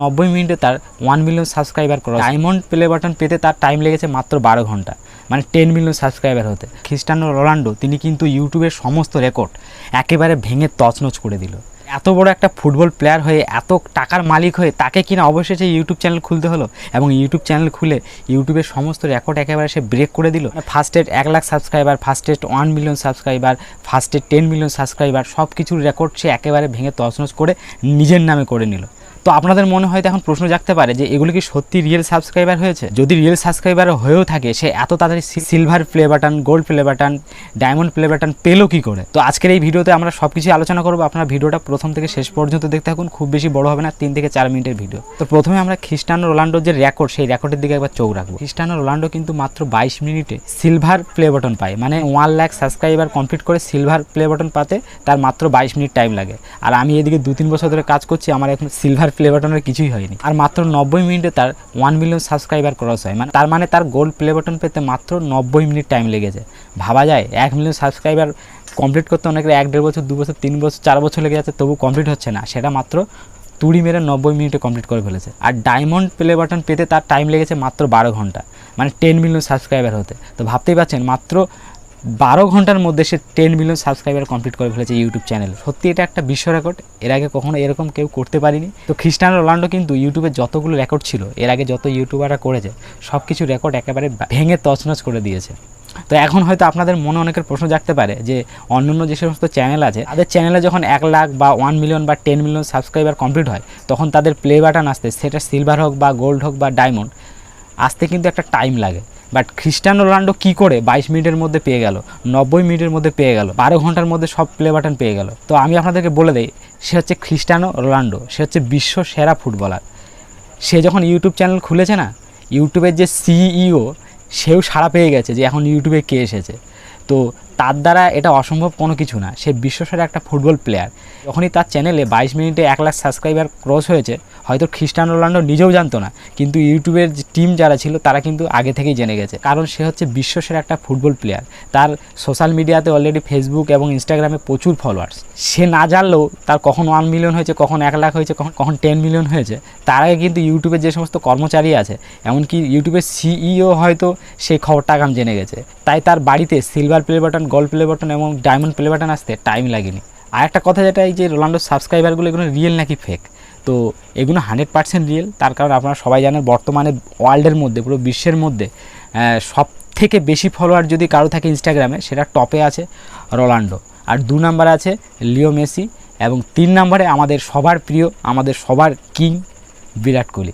নব্বই মিনিটে তার ওয়ান মিলিয়ন সাবস্ক্রাইবার করা ডায়মন্ড প্লে বাটন পেতে তার টাইম লেগেছে মাত্র বারো ঘণ্টা। মানে টেন মিলিয়ন সাবস্ক্রাইবার হতে। খ্রিস্টানো রোনাল্ডো তিনি কিন্তু ইউটিউবের সমস্ত রেকর্ড একেবারে ভেঙে তছনছ করে দিল। এত বড় একটা ফুটবল প্লেয়ার হয়ে, এত টাকার মালিক হয়ে তাকে কিনা অবশেষে ইউটিউব চ্যানেল খুলতে হলো এবং ইউটিউব চ্যানেল খুলে ইউটিউবের সমস্ত রেকর্ড একেবারে সে ব্রেক করে দিল। ফার্স্টেড এক lakh subscriber fastest one million subscriber fastest ten million subscriber সব কিছুর রেকর্ড সে একেবারে ভেঙে তছনছ করে নিজের নামে করে নিল। তো আপনাদের মনে হয়তো এখন প্রশ্ন জাগতে পারে যে এগুলো কি সত্যি রিয়েল সাবস্ক্রাইবার হয়েছে? যদি রিয়েল সাবস্ক্রাইবার হয়েও থাকে, সে এত তাড়াতাড়ি silver play button gold play button diamond play button পেল কি করে? তো আজকের এই ভিডিওতে আমরা সব কিছু আলোচনা করব। আপনার ভিডিওটা প্রথম থেকে শেষ পর্যন্ত দেখতে থাকুন, খুব বেশি বড় হবে না, তিন থেকে চার মিনিটের ভিডিও। তো প্রথমে আমরা খ্রিস্টানো রোনাল্ডোর যে রেকর্ড সেই রেকর্ডের দিকে একবার চোখ রাখব। খ্রিস্টানো রোনাল্ডো কিন্তু মাত্র বাইশ মিনিটে সিলভার প্লে বাটন পায়। মানে ওয়ান লাখ সাবস্ক্রাইবার কমপ্লিট করে সিলভার প্লে বাটন পাতে তার মাত্র বাইশ মিনিট টাইম লাগে। আর আমি এদিকে দু তিন বছর ধরে কাজ করছি, আমার এখন সিলভার প্লে বাটনের কিছুই হয়নি। আর মাত্র নব্বই মিনিটে তার ওয়ান মিলিয়ন সাবস্ক্রাইবার ক্রস হয়। মানে তার মানে তার গোল্ড প্লে বাটন পেতে মাত্র নব্বই মিনিট টাইম লেগেছে। ভাবা যায়, এক মিলিয়ন সাবস্ক্রাইবার কমপ্লিট করতে অনেকের এক, দেড় বছর, দু বছর, তিন বছর, চার বছর লেগে যাচ্ছে, তবু কমপ্লিট হচ্ছে না। সেটা মাত্র তুড়ি মেরে নব্বই মিনিটে কমপ্লিট করে ফেলেছে। আর ডায়মন্ড প্লে বাটন পেতে তার টাইম লেগেছে মাত্র বারো ঘণ্টা। মানে টেন মিলিয়ন সাবস্ক্রাইবার হতে। তো ভাবতেই পারছেন, মাত্র বারো ঘণ্টার মধ্যে সে টেন মিলিয়ন সাবস্ক্রাইবার কমপ্লিট করে ফেলেছে ইউটিউব চ্যানেল সত্যি এটা একটা বিশ্ব রেকর্ড এর আগে কখনো এরকম কেউ করতে পারিনি। তো খ্রিস্টান রোনাল্ডো কিন্তু ইউটিউবে যতগুলো রেকর্ড ছিল, এর আগে যত ইউটিউবাররা করেছে সব কিছু রেকর্ড একেবারে ভেঙে তছনছ করে দিয়েছে। তো এখন হয়তো আপনাদের মনে অনেকের প্রশ্ন জাগতে পারে যে অন্যান্য যে সমস্ত চ্যানেল আছে, তাদের চ্যানেলে যখন এক লাখ বা ওয়ান মিলিয়ন বা টেন মিলিয়ন সাবস্ক্রাইবার কমপ্লিট হয়, তখন তাদের প্লে বাটন আসতে, সেটা সিলভার হোক বা গোল্ড হোক বা ডায়মন্ড আসতে কিন্তু একটা টাইম লাগে। বাট খ্রিস্টানো রোনাল্ডো কী করে বাইশ মিনিটের মধ্যে পেয়ে গেল, নব্বই মিনিটের মধ্যে পেয়ে গেল, বারো ঘণ্টার মধ্যে সব প্লে বাটন পেয়ে গেল। তো আমি আপনাদেরকে বলে দিই, সে হচ্ছে খ্রিস্টানো রোনাল্ডো, সে হচ্ছে বিশ্ব সেরা ফুটবলার। সে যখন ইউটিউব চ্যানেল খুলেছে না, ইউটিউবের যে সিইও সেও সাড়া পেয়ে গেছে যে এখন ইউটিউবে কে এসেছে। তো তার দ্বারা এটা অসম্ভব কোনো কিছু না। সে বিশ্বসেরা একটা ফুটবল প্লেয়ার যখনই তার চ্যানেলে বাইশ মিনিটে এক লাখ সাবস্ক্রাইবার ক্রস হয়েছে, হয়তো খ্রিস্টান রোনাল্ডো নিজেও জানতো না, কিন্তু ইউটিউবের যে টিম যারা ছিল, তারা কিন্তু আগে থেকেই জেনে গেছে। কারণ সে হচ্ছে বিশ্বসেরা একটা ফুটবল প্লেয়ার তার সোশ্যাল মিডিয়াতে অলরেডি ফেসবুক এবং ইনস্টাগ্রামে প্রচুর ফলোয়ার্স সে না জানলেও তার কখন ওয়ান মিলিয়ন হয়েছে, কখন এক লাখ হয়েছে, কখন কখন টেন মিলিয়ন হয়েছে, তার আগে কিন্তু ইউটিউবের যে সমস্ত কর্মচারী আছে, এমনকি ইউটিউবের সিইও হয়তো সেই খবরটা আগাম জেনে গেছে। তাই তার বাড়িতে silver play button gold play button এবং ডায়মন্ড প্লে বাটন আসতে টাইম লাগেনি। আর একটা কথা যেটা, এই যে রোনাল্ডোর সাবস্ক্রাইবারগুলো এগুলো রিয়েল নাকি ফেক তো এগুলো হান্ড্রেড পার্সেন্ট রিয়েল তার কারণ আপনারা সবাই জানেন বর্তমানে ওয়ার্ল্ডের মধ্যে, পুরো বিশ্বের মধ্যে সব থেকে বেশি ফলোয়ার যদি কারও থাকে ইনস্টাগ্রামে সেটা টপে আছে রোনাল্ডো আর দু নম্বরে আছে লিও মেসি এবং তিন নম্বরে আমাদের সবার প্রিয়, আমাদের সবার কিং বিরাট কোহলি।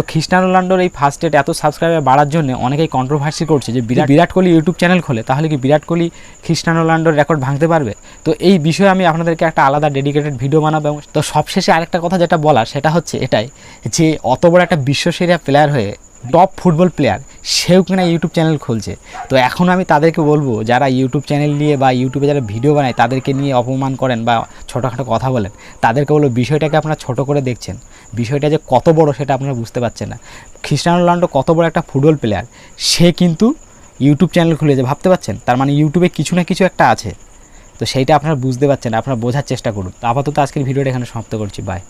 তো খ্রিস্টানো রোনাল্ডোর এই ফার্স্ট ডেট এত সাবস্ক্রাইবার বাড়ার জন্য অনেকেই কন্ট্রোভার্সি করছে যে বিরাট বিরাট কোহলি ইউটিউব চ্যানেল খোলে তাহলে কি বিরাট কোহলি খ্রিস্টানো রোনাল্ডোর রেকর্ড ভাঙতে পারবে? তো এই বিষয়ে আমি আপনাদেরকে একটা আলাদা ডেডিকেটেড ভিডিও বানাবো এবং তো সবশেষে আরেকটা কথা যেটা বলার সেটা হচ্ছে এটাই যে অত বড় একটা বিশ্বসেরা প্লেয়ার হয়ে টপ ফুটবল প্লেয়ার সেও কিনা ইউটিউব চ্যানেল খুলছে। তো এখন আমি তাদেরকে বলব যারা ইউটিউব চ্যানেল নিয়ে বা ইউটিউবে যারা ভিডিও বানায় তাদেরকে নিয়ে অপমান করেন বা ছোটোখাটো কথা বলেন তাদেরকে বলব বিষয়টাকে আপনারা ছোট করে দেখছেন। বিষয়টা যে কত বড় সেটা আপনারা বুঝতে পারছেন না। খ্রিস্টানো রোনাল্ডো কত বড় একটা ফুটবল প্লেয়ার সে কিন্তু ইউটিউব চ্যানেল খুলেছে ভাবতে পারছেন, তার মানে ইউটিউবে কিছু না কিছু একটা আছে। তো সেইটা আপনারা বুঝতে পারছেন, আপনারা বোঝার চেষ্টা করুন। তো আপাতত আজকের ভিডিওটা এখানে সমাপ্ত করছি বাই